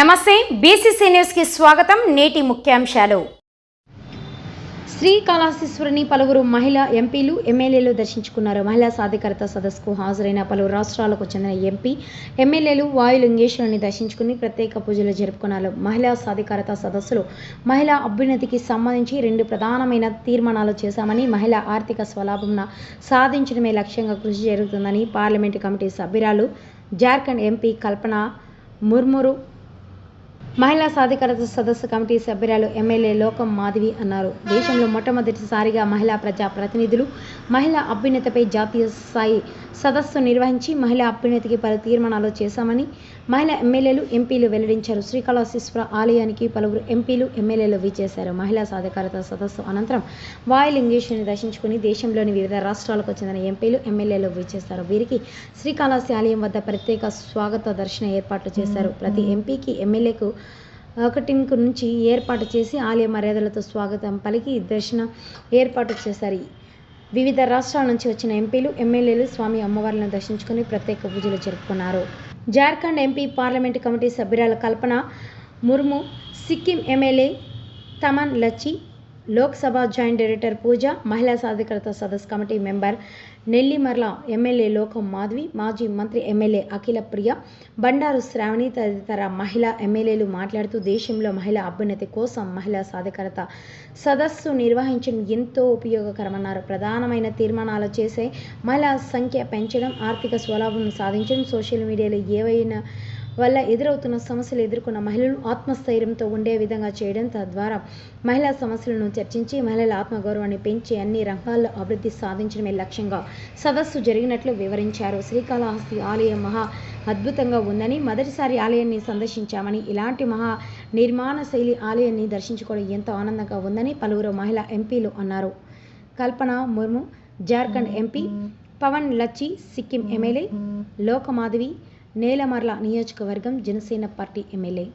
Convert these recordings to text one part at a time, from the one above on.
నమస్తే బీసీసీ న్యూస్కి స్వాగతం నేటి ముఖ్యాంశాలు. శ్రీకాళహస్తీశ్వరిని పలువురు మహిళా ఎంపీలు ఎమ్మెల్యేలు దర్శించుకున్నారు. మహిళా సాధికారత సదస్సుకు హాజరైన పలువురు రాష్ట్రాలకు చెందిన ఎంపీ ఎమ్మెల్యేలు వాయులింగేశ్వరుని దర్శించుకుని ప్రత్యేక పూజలు జరుపుకున్నారు. మహిళా సాధికారత సదస్సులో మహిళా అభ్యున్నతికి సంబంధించి రెండు ప్రధానమైన తీర్మానాలు చేశామని మహిళా ఆర్థిక స్వలాభంన సాధించడమే లక్ష్యంగా కృషి జరుగుతుందని పార్లమెంటు కమిటీ సభ్యురాలు జార్ఖండ్ ఎంపీ కల్పన ముర్మురు మహిళా సాధికారత సదస్సు కమిటీ సభ్యురాలు ఎమ్మెల్యే లోకం మాధవి అన్నారు. దేశంలో మొట్టమొదటిసారిగా మహిళా ప్రజా ప్రతినిధులు మహిళా అభ్యున్నతపై జాతీయ స్థాయి సదస్సు నిర్వహించి మహిళా అభ్యున్నతికి పలు తీర్మానాలు చేశామని మహిళా ఎమ్మెల్యేలు ఎంపీలు వెల్లడించారు. శ్రీకాళహస్తీశ్వర ఆలయానికి పలువురు ఎంపీలు ఎమ్మెల్యేలు విచ్చేశారు. మహిళా సాధికారత సదస్సు అనంతరం వాయులింగేశ్వరిని దర్శించుకుని దేశంలోని వివిధ రాష్ట్రాలకు చెందిన ఎంపీలు ఎమ్మెల్యేలు విచ్చేశారు. వీరికి శ్రీకాళహస్తి ఆలయం వద్ద ప్రత్యేక స్వాగత దర్శన ఏర్పాట్లు చేశారు. ప్రతి ఎంపీకి ఎమ్మెల్యేకు ఒకటింకు నుంచి ఏర్పాటు చేసి ఆలయ మర్యాదలతో స్వాగతం పలికి దర్శనం ఏర్పాటు చేశారు. వివిధ రాష్ట్రాల నుంచి వచ్చిన ఎంపీలు ఎమ్మెల్యేలు స్వామి అమ్మవార్లను దర్శించుకుని ప్రత్యేక పూజలు జరుపుకున్నారు. Jharkhand MP parliament committee సభ్యురాల Kalpana Murmu Sikkim MLA Taman Lachhi Lok Sabha joint director Pooja మహిళా సాధికారత సదస్సు కమిటీ మెంబర్ నెల్లిమర్ల ఎమ్మెల్యే లోకం మాధవి మాజీ మంత్రి ఎమ్మెల్యే అఖిల ప్రియ బండారు శ్రావణి తదితర మహిళా ఎమ్మెల్యేలు మాట్లాడుతూ దేశంలో మహిళా అభ్యున్నతి కోసం మహిళా సాధికారత సదస్సు నిర్వహించడం ఎంతో ఉపయోగకరమన్నారు. ప్రధానమైన తీర్మానాలు చేసే మహిళా సంఖ్య పెంచడం ఆర్థిక స్వలాభం సాధించడం సోషల్ మీడియాలో ఏవైనా వల్ల ఎదురవుతున్న సమస్యలు ఎదుర్కొన్న మహిళలు ఆత్మస్థైర్యంతో ఉండే విధంగా చేయడం తద్వారా మహిళా సమస్యలను చర్చించి మహిళల ఆత్మగౌరవాన్ని పెంచి అన్ని రంగాల్లో అభివృద్ధి సాధించడమే లక్ష్యంగా సదస్సు జరిగినట్లు వివరించారు. శ్రీకాళహస్తి ఆలయం మహా అద్భుతంగా ఉందని మొదటిసారి ఆలయాన్ని సందర్శించామని ఇలాంటి మహా నిర్మాణ శైలి ఆలయాన్ని దర్శించుకోవడం ఎంతో ఆనందంగా ఉందని పలువురు మహిళా ఎంపీలు అన్నారు. కల్పన ముర్ము జార్ఖండ్ ఎంపీ పవన్ లచ్చి సిక్కిం ఎమ్మెల్యే లోకమాధవి నేలమర్ల నియోజకవర్గం జనసేన పార్టీ ఎమ్మెల్యే.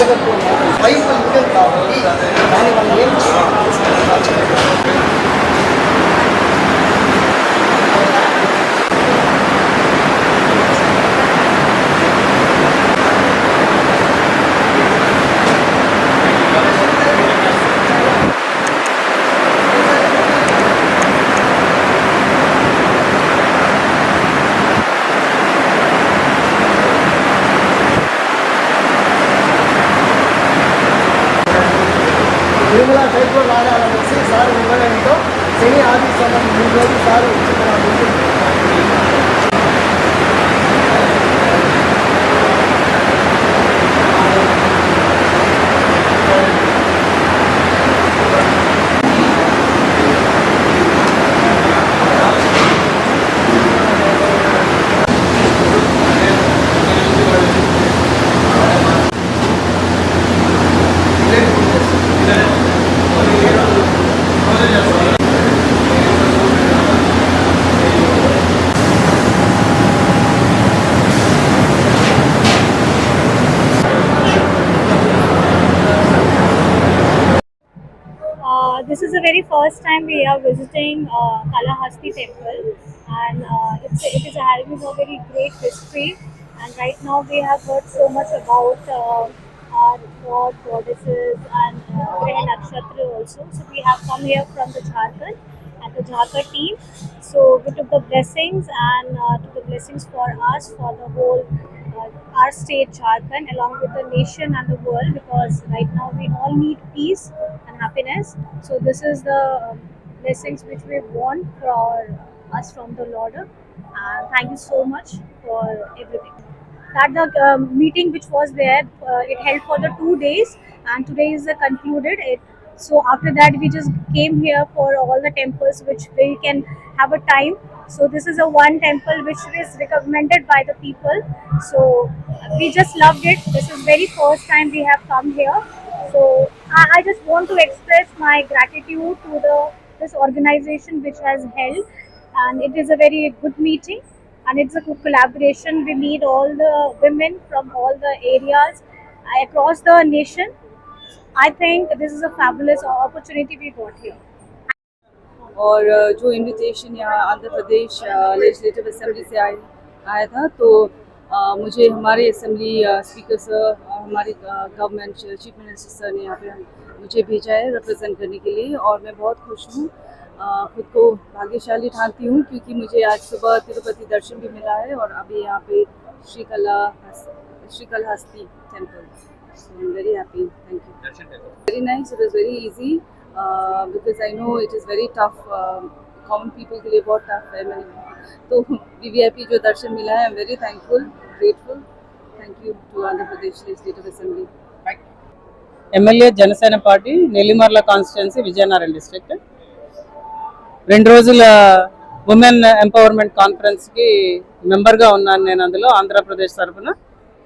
రాచకపోయినా పైపు ఇంకెళ్తా దాన్ని మనం ఏం చేస్తాం హైకోర్టు బోర్డు ఆడాలనేసి సార్ నిర్ణయంతో శని ఆది సోమం మూడు రోజులు sir this is the very first time we are visiting uh, Kalahasti temple and uh, it's, it is having a very great history and right now we have heard so much about uh, our god, goddesses and uh, Graha Nakshatra also. So we have come here from the Jharkhand and the Jharkhand team. So we took the blessings and uh, took the blessings for us, for the whole uh, our state Jharkhand along with the nation and the world because right now we all need peace happiness. So this is the um, blessings which we want for us from the Lord. Thank you so much for everything. That the um, meeting which was there, uh, it held for the two days, and today is concluded. It so after that we just came here for all the temples which we can have a time. So this is a one temple which is recommended by the people. So we just loved it. This is very first time we have come here. So I, I just want to express my gratitude to the this organization which has held, and it is a very good meeting, and it's a good collaboration. We meet all the women from all the areas uh, across the nation. I think this is a fabulous opportunity we got here. और अ, जो invitation यहाँ आंध्र प्रदेश legislative assembly से आया आया था तो अ, मुझे हमारे असम्बली स्पीकर सर हमारे गवर्नमेंट चीफ मिनिस्टर सर ने यहाँ पे मुझे भेजा है रिप्रेजेंट करने के लिए और मैं बहुत खुश हूँ खुद को भाग्यशाली ठानती हूँ क्योंकि मुझे आज सुबह तिरुपति दर्शन भी मिला है और अभी यहाँ पे Shrikala Srikalahasti temple So I'm very happy. Thank you. Very nice. It was very easy uh, because I know it is very tough. Um, common people के लिए बहुत tough है मैंने तो वीवीआईपी जो दर्शन मिला है I am very thankful grateful thank you to Andhra Pradesh legislative assembly MLA Janasena party Nellimarla constituency Vizianagaram district రెండు రోజుల ఉమెన్ ఎంపవర్మెంట్ కాన్ఫరెన్స్కి మెంబర్గా ఉన్నాను నేను అందులో ఆంధ్రప్రదేశ్ తరఫున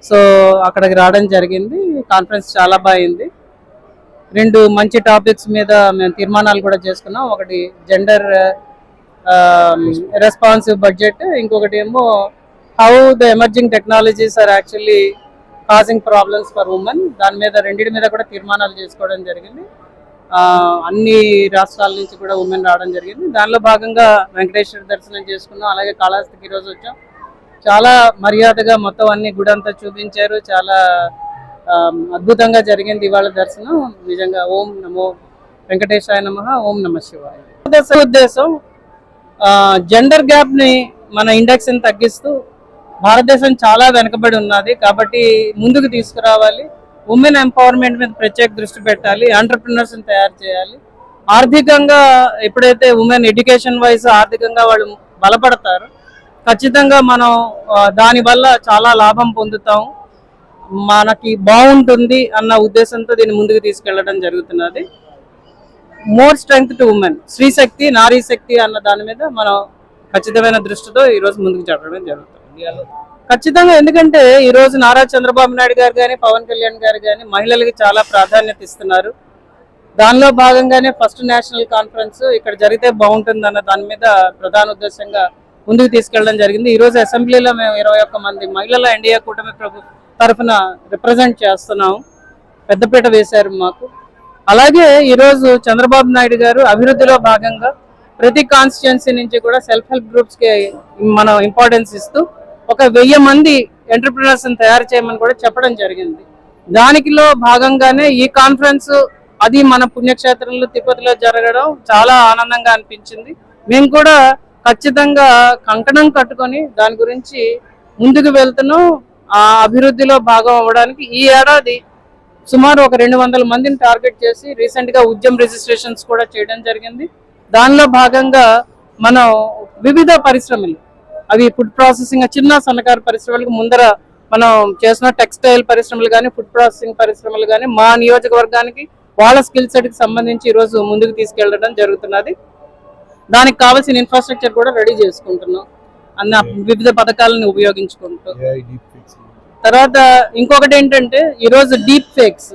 సో అక్కడికి రావడం జరిగింది కాన్ఫరెన్స్ చాలా బాగుంది రెండు మంచి టాపిక్స్ మీద మేము తీర్మానాలు కూడా చేసుకున్నాం ఒకటి జెండర్ Um, రెస్పాన్సివ్ బడ్జెట్ ఇంకొకటి ఏమో how the emerging technologies are actually causing problems for women దాని మీద రెండింటి మీద కూడా తీర్మానాలు చేసుకోవడం జరిగింది. అన్ని రాష్ట్రాల నుంచి కూడా ఉమెన్ రావడం జరిగింది. దానిలో భాగంగా వెంకటేశ్వర దర్శనం చేసుకున్నాం. అలాగే కాళహస్తికి ఈరోజు వచ్చాం. చాలా మర్యాదగా మొత్తం అన్ని గుడి అంతా చూపించారు. చాలా um, అద్భుతంగా జరిగింది ఇవాళ దర్శనం. నిజంగా ఓం నమో వెంకటేశాయ నమ ఓం నమ శివాయ ఉద్దేశం ఉద్దేశం జెండర్ గ్యాప్ని మన ఇండెక్స్ని తగ్గిస్తూ భారతదేశం చాలా వెనకబడి ఉన్నది. కాబట్టి ముందుకు తీసుకురావాలి. ఉమెన్ ఎంపవర్మెంట్ మీద ప్రత్యేక దృష్టి పెట్టాలి. ఎంటర్ప్రినర్స్ని తయారు చేయాలి. ఆర్థికంగా ఎప్పుడైతే ఉమెన్ ఎడ్యుకేషన్ వైజ్ ఆర్థికంగా వాళ్ళు బలపడతారు ఖచ్చితంగా మనం దానివల్ల చాలా లాభం పొందుతాం మనకి బాగుంటుంది అన్న ఉద్దేశంతో దీన్ని ముందుకు తీసుకెళ్ళడం జరుగుతున్నది. More strength to women. స్త్రీ శక్తి నారీ శక్తి అన్న దాని మీద మనం ఖచ్చితమైన దృష్టితో ఈ రోజు ముందుకు జరగడం జరుగుతుంది. ఖచ్చితంగా ఎందుకంటే ఈ రోజు నారా చంద్రబాబు నాయుడు గారు కానీ పవన్ కళ్యాణ్ గారు కానీ మహిళలకి చాలా ప్రాధాన్యత ఇస్తున్నారు. దానిలో భాగంగానే ఫస్ట్ నేషనల్ కాన్ఫరెన్స్ ఇక్కడ జరిగితే బాగుంటుంది అన్న దాని మీద ప్రధాన ఉద్దేశంగా ముందుకు తీసుకెళ్ళడం జరిగింది. ఈ రోజు అసెంబ్లీలో మేము ఇరవై ఒక్క మంది మహిళల ఎన్డీఏ కూటమి ప్రభు తరఫున రిప్రజెంట్ చేస్తున్నాం. పెద్దపీట వేశారు మాకు. అలాగే ఈరోజు చంద్రబాబు నాయుడు గారు అభివృద్ధిలో భాగంగా ప్రతి కాన్స్టిట్యున్సీ నుంచి కూడా సెల్ఫ్ హెల్ప్ గ్రూప్స్కి మనం ఇంపార్టెన్స్ ఇస్తూ ఒక వెయ్యి మంది ఎంటర్ప్రినర్స్ తయారు చేయమని కూడా చెప్పడం జరిగింది. దానికిలో భాగంగానే ఈ కాన్ఫరెన్స్ అది మన పుణ్యక్షేత్రంలో తిరుపతిలో జరగడం చాలా ఆనందంగా అనిపించింది. మేము కూడా ఖచ్చితంగా కంకణం కట్టుకొని దాని గురించి ముందుకు వెళ్తున్నాం. ఆ అభివృద్ధిలో భాగం అవ్వడానికి ఈ ఏడాది సుమారు ఒక రెండు వందల మందిని టార్గెట్ చేసి రీసెంట్గా ఉద్యమ రిజిస్ట్రేషన్స్ కూడా చేయడం జరిగింది. దానిలో భాగంగా మనం వివిధ పరిశ్రమలు అవి ఫుడ్ ప్రాసెసింగ్ చిన్న సన్నకారు పరిశ్రమలకు ముందర మనం చేసిన టెక్స్టైల్ పరిశ్రమలు కానీ ఫుడ్ ప్రాసెసింగ్ పరిశ్రమలు కానీ మా నియోజకవర్గానికి వాళ్ళ స్కిల్ సెట్కి సంబంధించి ఈ రోజు ముందుకు తీసుకెళ్ళడం జరుగుతున్నది. దానికి కావాల్సిన ఇన్ఫ్రాస్ట్రక్చర్ కూడా రెడీ చేసుకుంటున్నాం. అన్న వివిధ పథకాలను ఉపయోగించుకుంటూ. తర్వాత ఇంకొకటి ఏంటంటే ఈరోజు డీప్ ఫేక్స్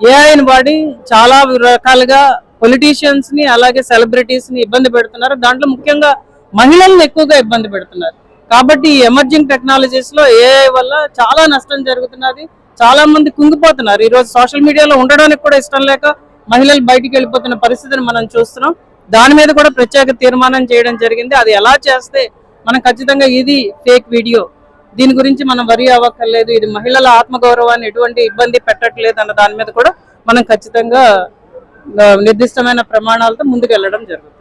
ఏఐని వాడి చాలా రకాలుగా పొలిటీషియన్స్ని అలాగే సెలబ్రిటీస్ని ఇబ్బంది పెడుతున్నారు. దాంట్లో ముఖ్యంగా మహిళల్ని ఎక్కువగా ఇబ్బంది పెడుతున్నారు. కాబట్టి ఈ ఎమర్జింగ్ టెక్నాలజీస్లో ఏఐ వల్ల చాలా నష్టం జరుగుతున్నది. చాలా మంది కుంగిపోతున్నారు. ఈ రోజు సోషల్ మీడియాలో ఉండడానికి కూడా ఇష్టం లేక మహిళలు బయటికి వెళ్ళిపోతున్న పరిస్థితిని మనం చూస్తున్నాం. దాని మీద కూడా ప్రత్యేక తీర్మానం చేయడం జరిగింది. అది ఎలా చేస్తే మనం ఖచ్చితంగా ఇది ఫేక్ వీడియో దీని గురించి మనం వరి అవ్వక్కర్లేదు ఇది మహిళల ఆత్మగౌరవాన్ని ఎటువంటి ఇబ్బంది పెట్టట్లేదు అన్న దాని మీద కూడా మనం ఖచ్చితంగా నిర్దిష్టమైన ప్రమాణాలతో ముందుకు వెళ్ళడం జరుగుతుంది.